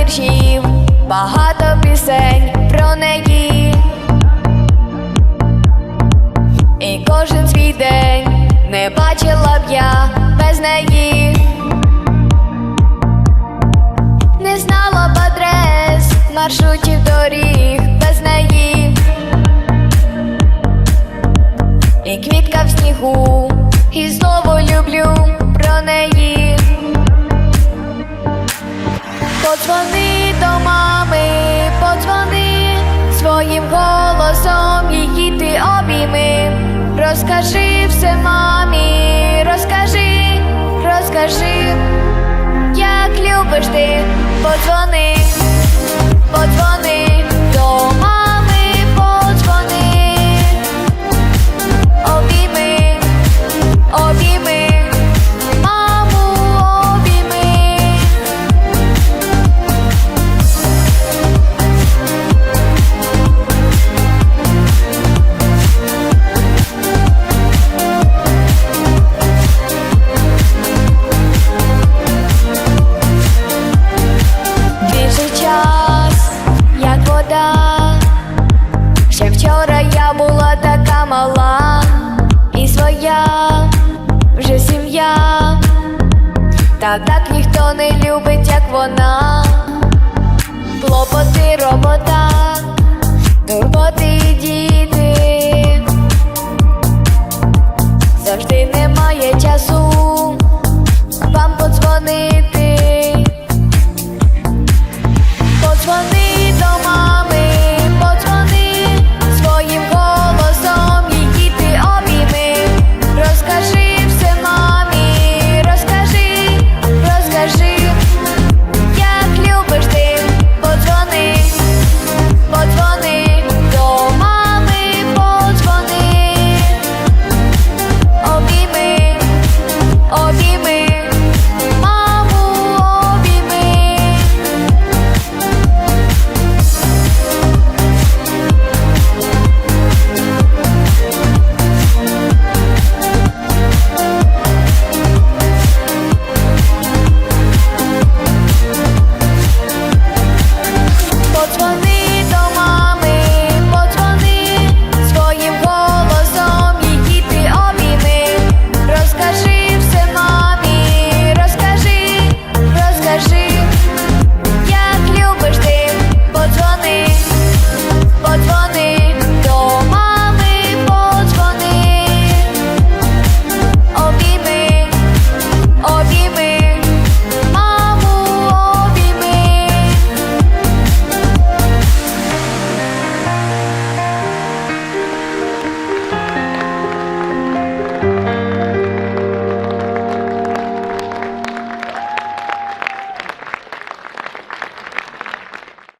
віршів, багато пісень про неї. І кожен свій день не бачила б я без неї. Не знала б адрес, маршрутів доріг без неї. І квітка в снігу, і знову люблю про неї. Подзвони до мами, подзвони своїм голосом її ти обійми. Розкажи все мамі, розкажи, розкажи, як любиш ти, подзвони, подзвони Та так ніхто не любить, як вона. Клопоти, робота.